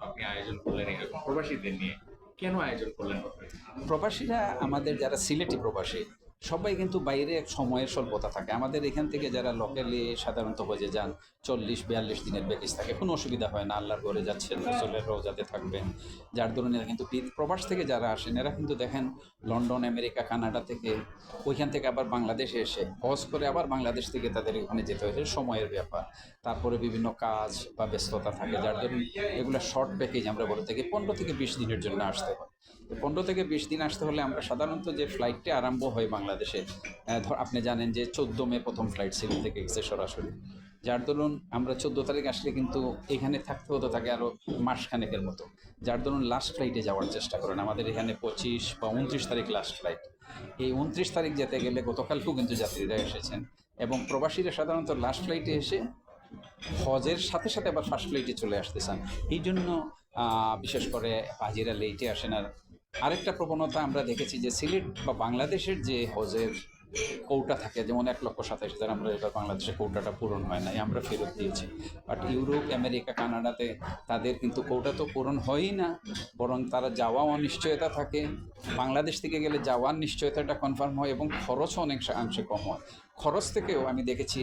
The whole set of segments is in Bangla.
আপনি আয়োজন করলেন প্রবাসীদের নিয়ে। কেন আয়োজন করলেন? প্রবাসীরা আমাদের যারা সিলেটি প্রবাসী সবাই কিন্তু বাইরে এক সময়ের স্বল্পতা থাকে। আমাদের এখান থেকে যারা লোকালি সাধারণত হয়ে যান, চল্লিশ, বিয়াল্লিশ দিনের বেকিস থাকে, কোনো অসুবিধা হয় না। আল্লাহর ঘরে যাচ্ছেন, রসলের রোজাতে থাকবেন। যার দরুন এরা কিন্তু প্রবাস থেকে যারা আসেন, এরা কিন্তু দেখেন লন্ডন, আমেরিকা, কানাডা থেকে, ওইখান থেকে আবার বাংলাদেশে এসে, হজ করে আবার বাংলাদেশ থেকে তাদের ওখানে যেতে হয়েছে, সময়ের ব্যাপার। তারপরে বিভিন্ন কাজ বা ব্যস্ততা থাকে, যার দরুন এগুলো শর্ট প্যাকেজ আমরা বলে থাকি পনেরো থেকে বিশ দিনের জন্য আসতে হয়। পনেরো থেকে বিশ দিন আসতে হলে আমরা সাধারণত যে ফ্লাইটটি আরম্ভ হয় বাংলাদেশে আপনি জানেন যে চোদ্দ মে প্রথম ফ্লাইট সিলেট থেকে গেছে সরাসরি। যার দরুন আমরা চোদ্দ তারিখ আসলে কিন্তু এখানে থাকতে হতো থাকে আরও মাসখানেকের মতো। যার দরুন লাস্ট ফ্লাইটে যাওয়ার চেষ্টা করেন। আমাদের এখানে পঁচিশ বা উনত্রিশ তারিখ লাস্ট ফ্লাইট এই উনত্রিশ তারিখ যেতে গেলে গতকালকেও কিন্তু যাত্রীরা এসেছেন এবং প্রবাসীরা সাধারণত লাস্ট ফ্লাইটে এসে হজের সাথে সাথে আবার ফার্স্ট ফ্লাইটে চলে আসতে চান। এই জন্য বিশেষ করে হাজিরা লেটে আসেন আর আরেকটা প্রবণতা আমরা দেখেছি যে সিলেট বা বাংলাদেশের যে হজের কৌটা থাকে, যেমন এক লক্ষ সাতাশ হাজার, আমরা এবার বাংলাদেশে কৌটাটা পূরণ হয় নাই, আমরা ফেরত দিয়েছি। বাট ইউরোপ, আমেরিকা, কানাডাতে তাদের কিন্তু কৌটা তো পূরণ হয়ই না, বরং তারা যাওয়া অনিশ্চয়তা থাকে। বাংলাদেশ থেকে গেলে যাওয়ার নিশ্চয়তাটা কনফার্ম হয় এবং খরচও অনেক অংশে কম হয়। খরচ থেকেও আমি দেখেছি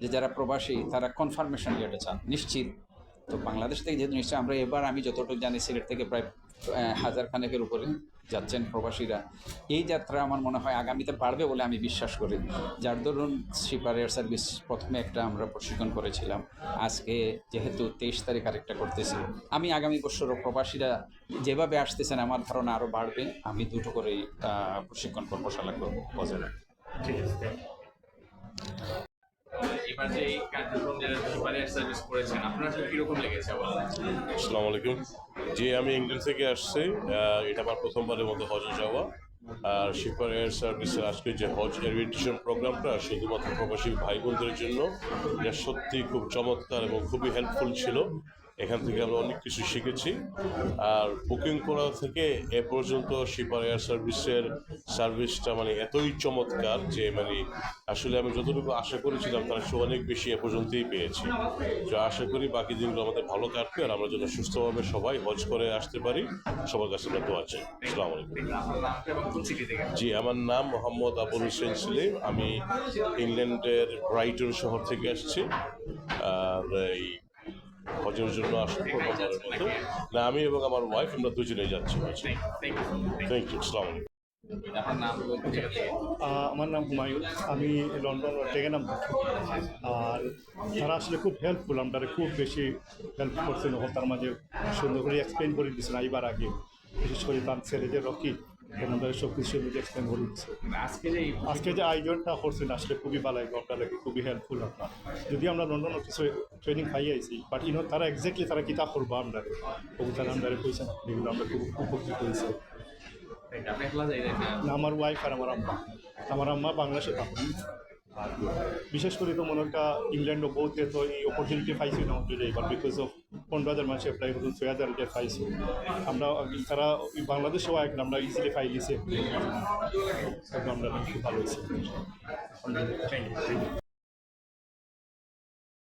যে যারা প্রবাসী, তারা কনফার্মেশন লেটে চান, নিশ্চিত তো বাংলাদেশ থেকে যেহেতু নিশ্চয়ই আমরা এবার আমি যতটুকু জানি সিলেট থেকে প্রায় হাজার খানেকের উপরে যাচ্ছেন প্রবাসীরা। এই যাত্রা আমার মনে হয় আগামীতে বাড়বে বলে আমি বিশ্বাস করি। যার দরুন শিপার এয়ার সার্ভিস প্রথমে একটা আমরা প্রশিক্ষণ করেছিলাম। আজকে যেহেতু তেইশ তারিখ আরেকটা করতেছি। আমি আগামী বছরও প্রবাসীরা যেভাবে আসতেছেন আমার ধারণা আরও বাড়বে। আমি দুটো করেই আহ, প্রশিক্ষণ কর্মশালা করব বজায় রাখব। ঠিক আছে এবার যে এই কার্যক্রম যারা সার্ভিস করেছেন। আপনার লেগেছে আসসালামু আলাইকুম। জি, আমি ইংল্যান্ড থেকে আসছি। এটা আমার প্রথমবারের মতো হজে যাওয়া। আর শিপার এয়ার সার্ভিসের আজকে যে হজ এরভিটেশন প্রোগ্রামটা শুধুমাত্র প্রবাসী ভাই বোনদের জন্য এটা সত্যি খুব চমৎকার এবং খুবই হেল্পফুল ছিল। এখান থেকে আমরা অনেক কিছু শিখেছি। আর বুকিং করা থেকে এ পর্যন্ত শিপার এয়ার সার্ভিসের সার্ভিসটা মানে এতই চমৎকার যে মানে আসলে আমি যতটুকু আশা করেছিলাম তার চেয়ে অনেক বেশি এ পর্যন্তই পেয়েছি। তো আশা করি বাকি দিনগুলো আমাদের ভালো কাটবে আর আমরা যেন সুস্থভাবে সবাই হজ করে আসতে পারি। সবার কাছে আমরা দোয়া চাই। আলাইকুম। জি, আমার নাম মোহাম্মদ আবুল হোসেন সেলিম। আমি ইংল্যান্ডের ব্রাইটন শহর থেকে আসছি। আর এই হজের জন্য আসব প্রথমবারের মতো না আমি এবং আমার ওয়াইফ আমরা দুজনেই যাচ্ছি থ্যাংক ইউ আহ, আমার নাম হুমায়ুন। আমি লন্ডন টেগেনাম থাকি। আর তারা আসলে খুব হেল্পফুল আমরা খুব বেশি হেল্প করছেন তার মাঝে সুন্দর করে এক্সপ্লেন করে দিচ্ছেন আইবার আগে। বিশেষ করে তার ছেলে যে রকি ওনাদের সব কিছু এক্সপ্লেন করে দিচ্ছে আজকে যে আজকে যে আয়োজনটা করছেন আসলে খুবই ভালো আপনার লাগে খুবই হেল্পফুল আপনার। যদি আমরা লন্ডন কিছু ট্রেনিং পাই আইছি বাট ইনো তারা এক্স্যাক্টলি তারা কিতা করব আমরা। ওগুলো তারা আমরা পয়সা এগুলো আমরা খুব উপকৃত হয়েছে। আমার ওয়াইফ আর আমার আম্মা। আমার আম্মা বাংলাদেশে থাকুন বিশেষ করে তো মনে একটা ইংল্যান্ড বহুত তো এই অপরচুনিটি পাইছি না এবার বিকজ অফ পনেরো হাজার মানুষ অ্যাপ্লাই করুন ছয় হাজার এটা পাইছি। আমরা তারা বাংলাদেশেও এক আমরা ইজিলি পাই দিয়েছি আমরা খুব ভালো হয়েছে।